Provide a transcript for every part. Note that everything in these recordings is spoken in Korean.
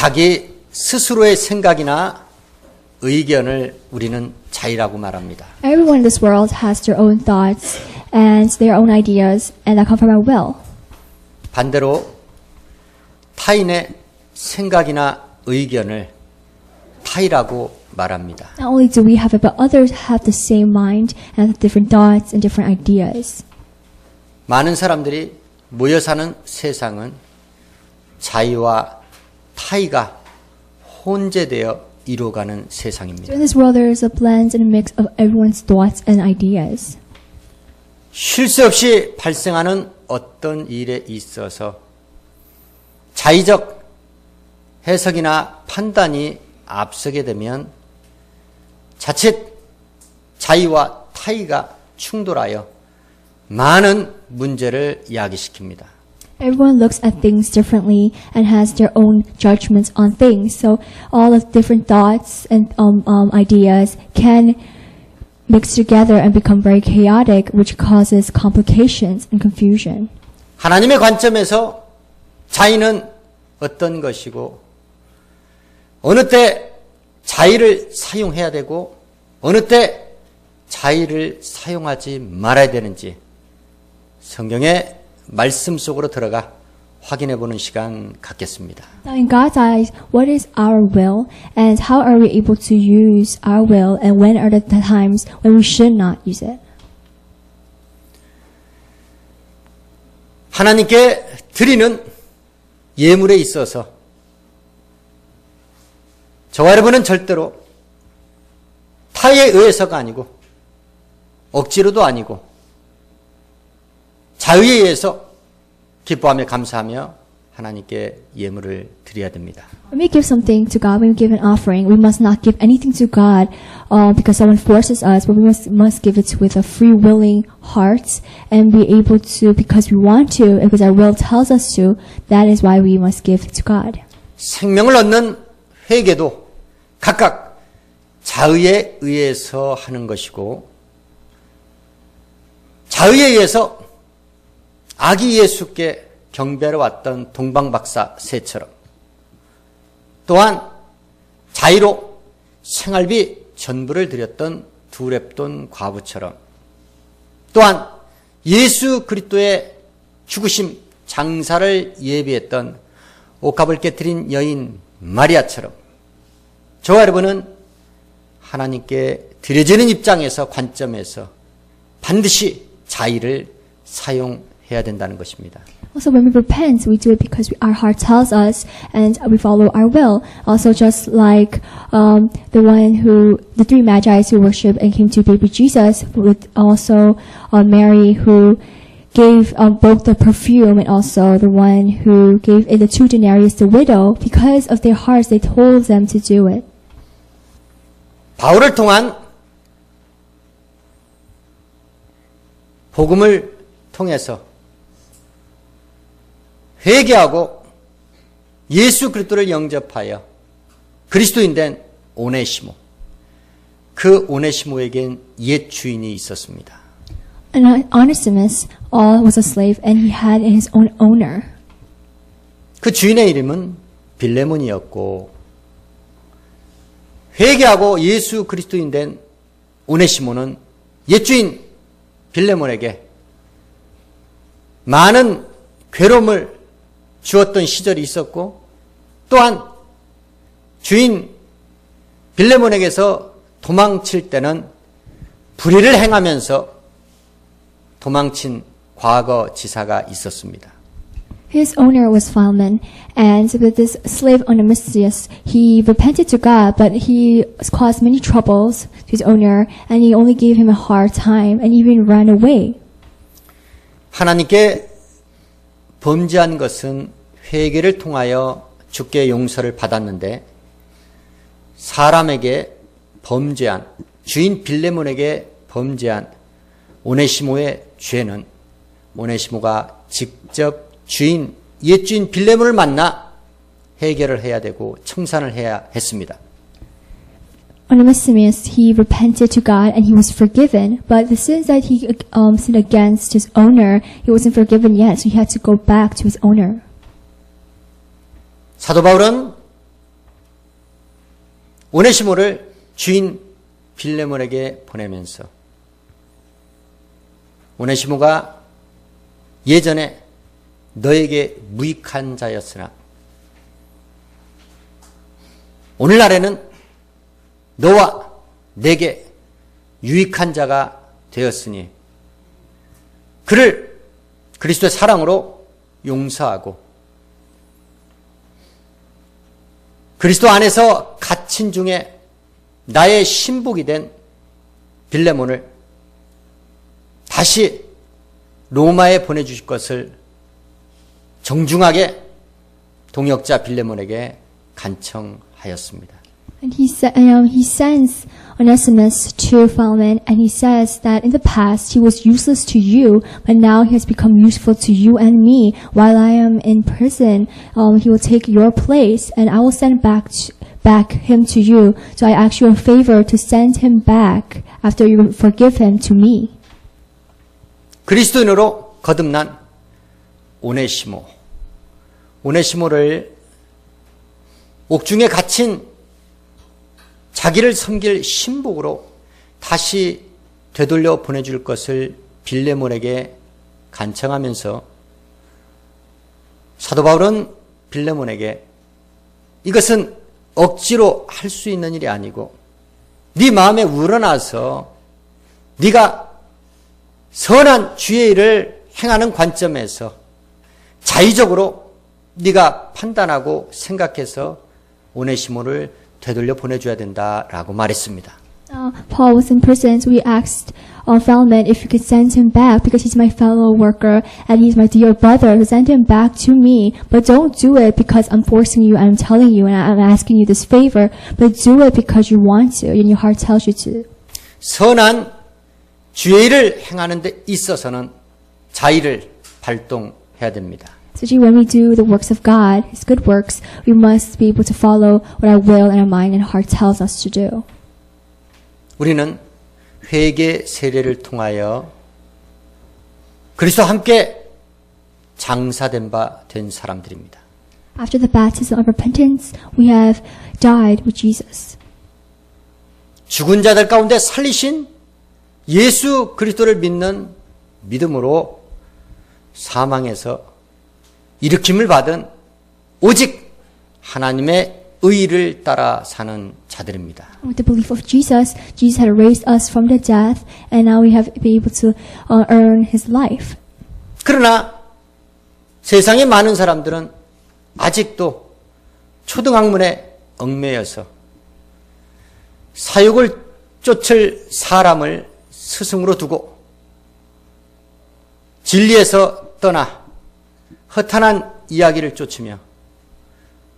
자기 스스로의 생각이나 의견을 우리는 자유라고 말합니다. Everyone in this world has their own thoughts and their own ideas, and that come from our will. 반대로 타인의 생각이나 의견을 타이라고 말합니다. Not only do we have it, but others have the same mind and different thoughts and different ideas. 많은 사람들이 모여 사는 세상은 자유와 타이가 혼재되어 이루어가는 세상입니다. in this world, there is a blend and a mix of everyone's thoughts and ideas. 쉴 새 없이 발생하는 어떤 일에 있어서 자의적 해석이나 판단이 앞서게 되면 자칫 자의와 타의가 충돌하여 많은 문제를 야기시킵니다. Everyone looks at things differently and has their own judgments on things. So all of different thoughts and um, um, ideas can mix together and become very chaotic, which causes complications and confusion. 하나님의 관점에서 자의는 어떤 것이고 어느 때 자의를 사용해야 되고 어느 때 자의를 사용하지 말아야 되는지 성경의 말씀 속으로 들어가 확인해 보는 시간 갖겠습니다. Now, in God's eyes, what is our will, and how are we able to use our will, and when are the times when we should not use it? 하나님께 드리는 예물에 있어서 저와 여러분은 절대로 타에 의해서가 아니고 억지로도 아니고 자유에 의해서 기뻐하며 감사하며 하나님께 예물을 드려야 됩니다. When we give something to God, when we give an offering, we must not give anything to God uh, because someone forces us, but we must, must give it with a free willing heart and be able to because we want to, and because our will tells us to. That is why we must give to God. 생명을 얻는 회개도 각각 자의에 의해서 하는 것이고 자의에 의해서 아기 예수께 경배하러 왔던 동방박사 셋처럼. 또한 자의로 생활비 전부를 드렸던 두랩돈 과부처럼. 또한 예수 그리스도의 죽으심 장사를 예비했던 옷값을 깨뜨린 여인 마리아처럼 저와 여러분은 하나님께 드려지는 입장에서 관점에서 반드시 자의를 사용 해야 된다는 것입니다. Also, when we repent, we do it because we, our heart tells us, and we follow our will. Also, just like um, the one who, the three magi who worship and came to baby Jesus, with also uh, Mary who gave um, both the perfume and also the one who gave in the two denarius the widow, because of their hearts, they told them to do it. 바울을 통한 복음을 통해서 회개하고 예수 그리스도를 영접하여 그리스도인 된 오네시모 그 오네시모에겐 옛 주인이 있었습니다. And Onesimus uh, was a slave, and he had his own owner. 그 주인의 이름은 빌레몬이었고 회개하고 예수 그리스도인 된 오네시모는 옛 주인 빌레몬에게 많은 괴로움을 주었던 시절이 있었고 또한 주인 빌레몬에게서 도망칠 때는 불의를 행하면서 도망친 과거 지사가 있었습니다. His owner was Philemon, and with this slave Onesimus, he repented to God, but he caused many troubles to his owner, and he only gave him a hard time, and even ran away. 하나님께 범죄한 것은 회개를 통하여 주께 용서를 받았는데 사람에게 범죄한 주인 빌레몬에게 범죄한 오네시모의 죄는 오네시모가 직접 주인 옛 주인 빌레몬을 만나 해결을 해야 되고 청산을 해야 했습니다. Onesimus, he repented to God and he was forgiven, but the sins that he um, sinned against his owner, he wasn't forgiven yet, so he had to go back to his owner. 사도 바울은 오네시모를 주인 빌레몬에게 보내면서 오네시모가 예전에 너에게 무익한 자였으나 오늘날에는 너와 내게 유익한 자가 되었으니 그를 그리스도의 사랑으로 용서하고 그리스도 안에서 갇힌 중에 나의 신복이 된 빌레몬을 다시 로마에 보내주실 것을 정중하게 동역자 빌레몬에게 간청하였습니다. And he sa- um, he sends Onesimus to Philemon, and he says that in the past he was useless to you, but now he has become useful to you and me. While I am in prison, um, he will take your place, and I will send back t- back him to you. So I ask you a favor to send him back after you forgive him to me. 그리스도인으로 거듭난 오네시모. 오네시모를 옥중에 갇힌 자기를 섬길 신복으로 다시 되돌려 보내줄 것을 빌레몬에게 간청하면서 사도 바울은 빌레몬에게 이것은 억지로 할 수 있는 일이 아니고 네 마음에 우러나서 네가 선한 주의 일을 행하는 관점에서 자의적으로 네가 판단하고 생각해서 오네시모를 되돌려 보내줘야 된다라고 말했습니다. Uh, Paul was in prison, so we asked uh, Philemon if you could send him back because he's my fellow worker and he's my dear brother. So send him back to me, but don't do it because I'm forcing you. I'm telling you and I'm asking you this favor, but do it because you want to and your heart tells you to. 선한 주의 일을 행하는 데 있어서는 자의를 발동해야 됩니다. So when we do the works of God, His good works, we must be able to follow what our will and our mind and heart tells us to do. 우리는 회개 세례를 통하여 그리스도와 함께 장사된 바 된 사람들입니다. After the baptism of repentance, we have died with Jesus. 죽은 자들 가운데 살리신 예수 그리스도를 믿는 믿음으로 사망에서 일으킴을 받은 오직 하나님의 의를 따라 사는 자들입니다. With the belief of Jesus, Jesus had raised us from the death, and now we have been able to uh, earn His life. 그러나 세상의 많은 사람들은 아직도 초등학문에 얽매여서 사육을 쫓을 사람을 스승으로 두고 진리에서 떠나 허탄한 이야기를 쫓으며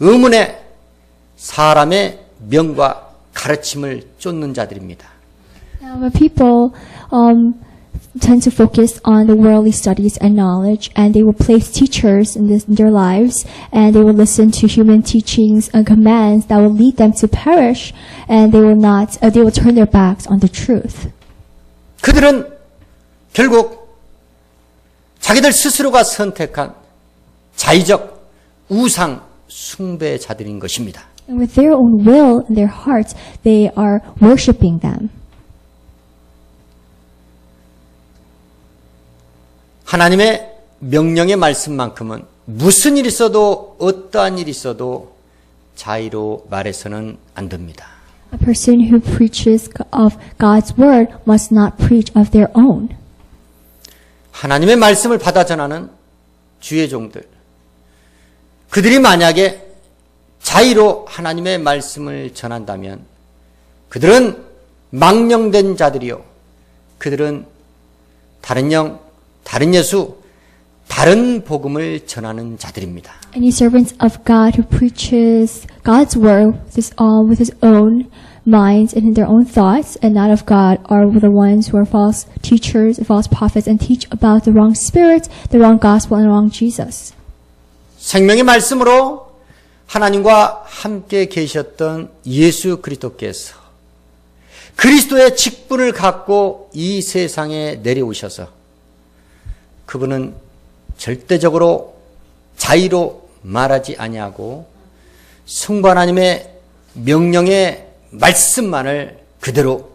의문의 사람의 명과 가르침을 쫓는 자들입니다. Now, but people um, tend to focus on the worldly studies and knowledge, and they will place teachers in, this, in their lives, and they will listen to human teachings and commands that will lead them to perish, and they will not. Uh, they will turn their backs on the truth. 그들은 결국 자기들 스스로가 선택한 자의적 우상 숭배자들인 것입니다. And with their own will and their hearts, they are worshiping them. 하나님의 명령의 말씀만큼은 무슨 일이 있어도 어떠한 일이 있어도 자의로 말해서는 안 됩니다. A person who preaches of God's word must not preach of their own. 하나님의 말씀을 받아 전하는 주의 종들. 그들이 만약에 자의로 하나님의 말씀을 전한다면 그들은 망령된 자들이요. 그들은 다른 영, 다른 예수, 다른 복음을 전하는 자들입니다. Any servants of God who preaches God's word with his, uh, with his own minds and in their own thoughts and not of God are the ones who are false teachers, false prophets, and teach about the wrong spirit, the wrong gospel, and the wrong Jesus. 생명의 말씀으로 하나님과 함께 계셨던 예수 그리스도께서 그리스도의 직분을 갖고 이 세상에 내려오셔서 그분은 절대적으로 자의로 말하지 아니하고 성부 하나님의 명령에 말씀만을 그대로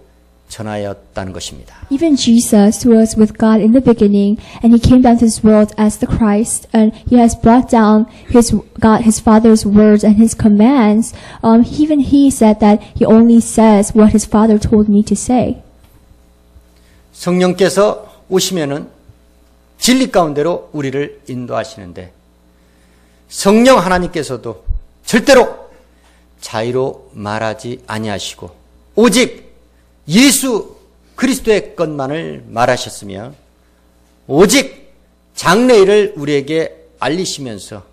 전하였다는 것입니다. Even Jesus, was with God in the beginning, and he came down to this world as the Christ, and he has brought down his God, his Father's words and his commands. Um, even he said that he only says what his Father told me to say. 성령께서 오시면은 진리 가운데로 우리를 인도하시는데 성령 하나님께서도 절대로 자유로 말하지 아니하시고 오직 예수 그리스도의 것만을 말하셨으며 오직 장래일을 우리에게 알리시면서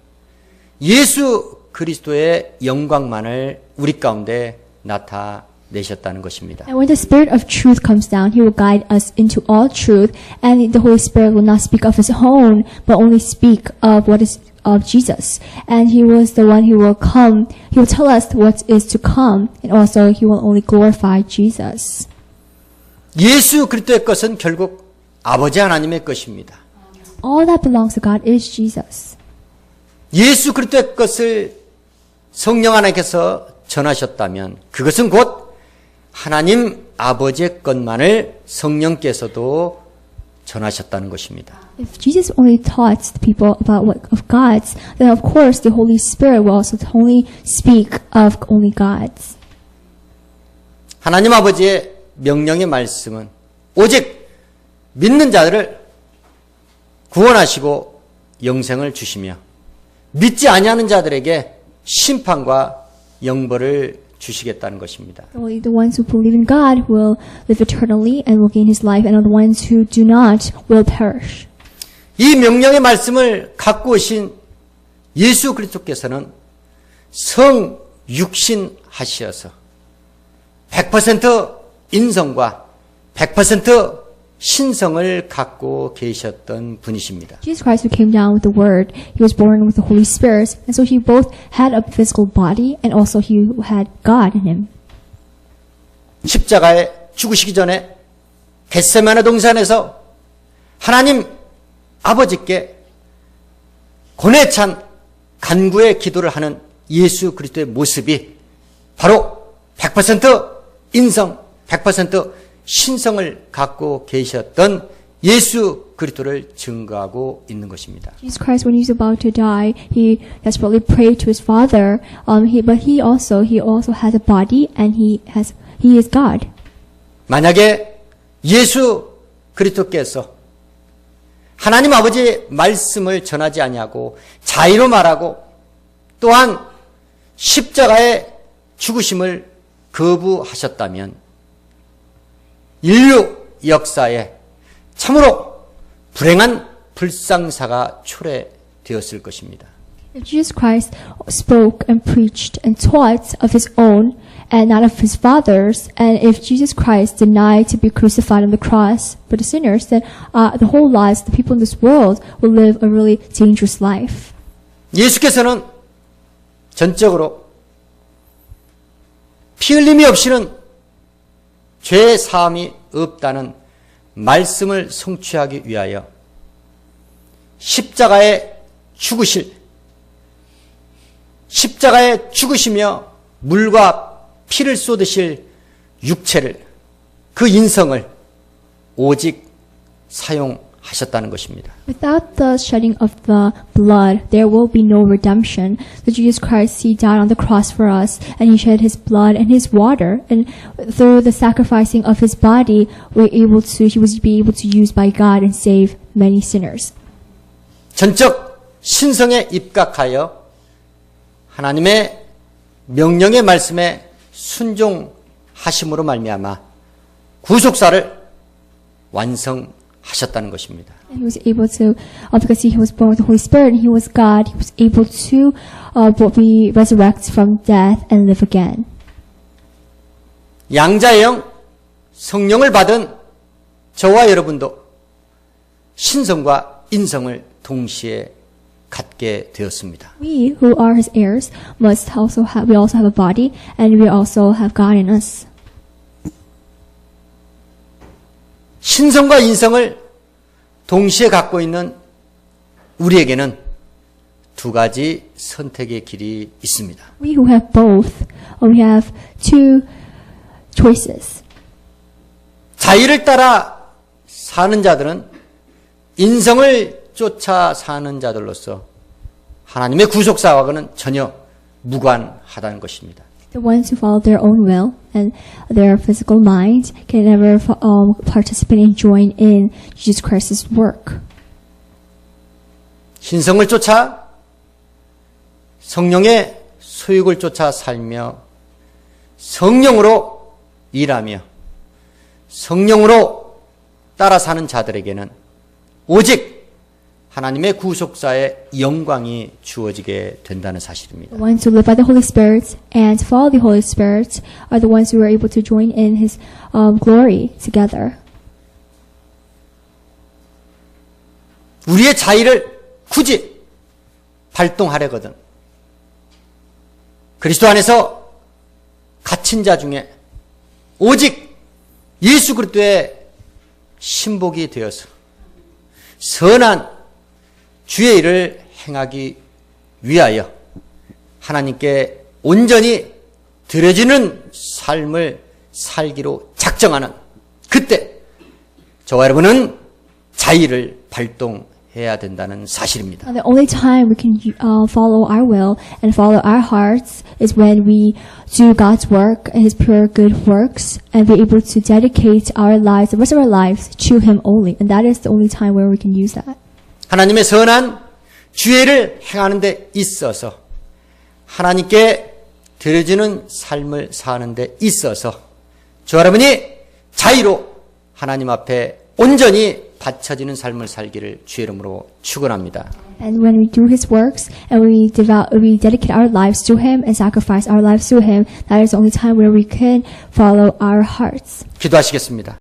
예수 그리스도의 영광만을 우리 가운데 나타내셨다는 것입니다. And when the Spirit of truth comes down, he will guide us into all truth, and the Holy Spirit will not speak of his own, but only speak of what is of Jesus. And he was the one who will come, he will tell us what is to come, and also he will only glorify Jesus. 예수 그리스도의 것은 결국 아버지 하나님의 것입니다. All that belongs to God is Jesus. 예수 그리스도의 것을 성령 하나님께서 전하셨다면 그것은 곧 하나님 아버지의 것만을 성령께서도 전하셨다는 것입니다. If Jesus only taught the people about what of God's, then of course the Holy Spirit will also only speak of only God's. 하나님 아버지의 명령의 말씀은 오직 믿는 자들을 구원하시고 영생을 주시며 믿지 아니하는 자들에게 심판과 영벌을 주시겠다는 것입니다. Only the ones who believe in God will live eternally and will gain his life, and the ones who do not will perish. 이 명령의 말씀을 갖고 오신 예수 그리스도께서는 성 육신 하시어서 100% 인성과 100% 신성을 갖고 계셨던 분이십니다. Jesus Christ, who came down with the Word, he was born with the Holy Spirit, and so he both had a physical body and also he had God in him. 십자가에 죽으시기 전에 겟세마네 동산에서 하나님 아버지께 고뇌 찬 간구의 기도를 하는 예수 그리스도의 모습이 바로 100% 인성, 100% 신성을 갖고 계셨던 예수 그리스도를 증거하고 있는 것입니다. Jesus Christ, when he was about to die, he desperately prayed to his Father. Um, he, but he also he also has a body, and he has he is God. 만약에 예수 그리스도께서 하나님 아버지의 말씀을 전하지 아니하고 자의로 말하고 또한 십자가의 죽으심을 거부하셨다면 인류 역사에 참으로 불행한 불상사가 초래되었을 것입니다. Jesus Christ spoke and preached and taught of his own and not of his father's, and if Jesus Christ denied to be crucified on the cross for the sinners, then uh, the whole lives, the people in this world, will live a really dangerous life. 예수께서는 전적으로 피 흘림이 없이는 죄 사함이 없다는 말씀을 성취하기 위하여 십자가에 죽으실 십자가에 죽으시며 물과 피를 쏟으실 육체를 그 인성을 오직 사용하셨다는 것입니다. Without the shedding of the blood, there will be no redemption. So Jesus Christ, He died on the cross for us, and He shed His blood and His water, and through the sacrificing of His body, we're able to, He was be able to use by God and save many sinners. 전적 신성에 입각하여 하나님의 명령의 말씀에 순종하심으로 말미암아 구속사를 완성하셨다는 것입니다. And He was able to, uh, because He was born with the Holy Spirit, and He was God, He was able to uh, be resurrect from death and live again. 양자의 영 성령을 받은 저와 여러분도 신성과 인성을 동시에 갖게 되었습니다. We who are His heirs must also have, we also have a body, and we also have God in us. 신성과 인성을 동시에 갖고 있는 우리에게는 두 가지 선택의 길이 있습니다. We who have both, uh, we have two choices. 자의를 따라 사는 자들은 인성을 쫓아 사는 자들로서 하나님의 구속사와는 전혀 무관하다는 것입니다. The ones who follow their own will and their physical mind can never um, participate and join in Jesus Christ's work. 신성을 쫓아 성령의 소욕을 쫓아 살며 성령으로 일하며 성령으로 따라 사는 자들에게는 오직 하나님의 구속사의 영광이 주어지게 된다는 사실입니다. The ones who live by the Holy Spirit and follow the Holy Spirit are the ones who are able to join in His um, glory together. 우리의 자의를 굳이 발동하려거든 그리스도 안에서 갇힌 자 중에 오직 예수 그리스도의 신복이 되어서 선한 주의 일을 행하기 위하여 하나님께 온전히 드려지는 삶을 살기로 작정하는 그때 저와 여러분은 자의를 발동해야 된다는 사실입니다. The only time we can uh, follow our will and follow our hearts is when we do God's work and His pure good works and be able to dedicate our lives, the rest of our lives, to Him only. And that is the only time where we can use that. 하나님의 선한 주의를 행하는 데 있어서 하나님께 드려지는 삶을 사는 데 있어서 저 여러분이 자유로 하나님 앞에 온전히 바쳐지는 삶을 살기를 주의 이름으로 축원합니다. And when we do His works and we devout, we dedicate our lives to Him and sacrifice our lives to Him, that is the only time where we can follow our hearts. 기도하시겠습니다.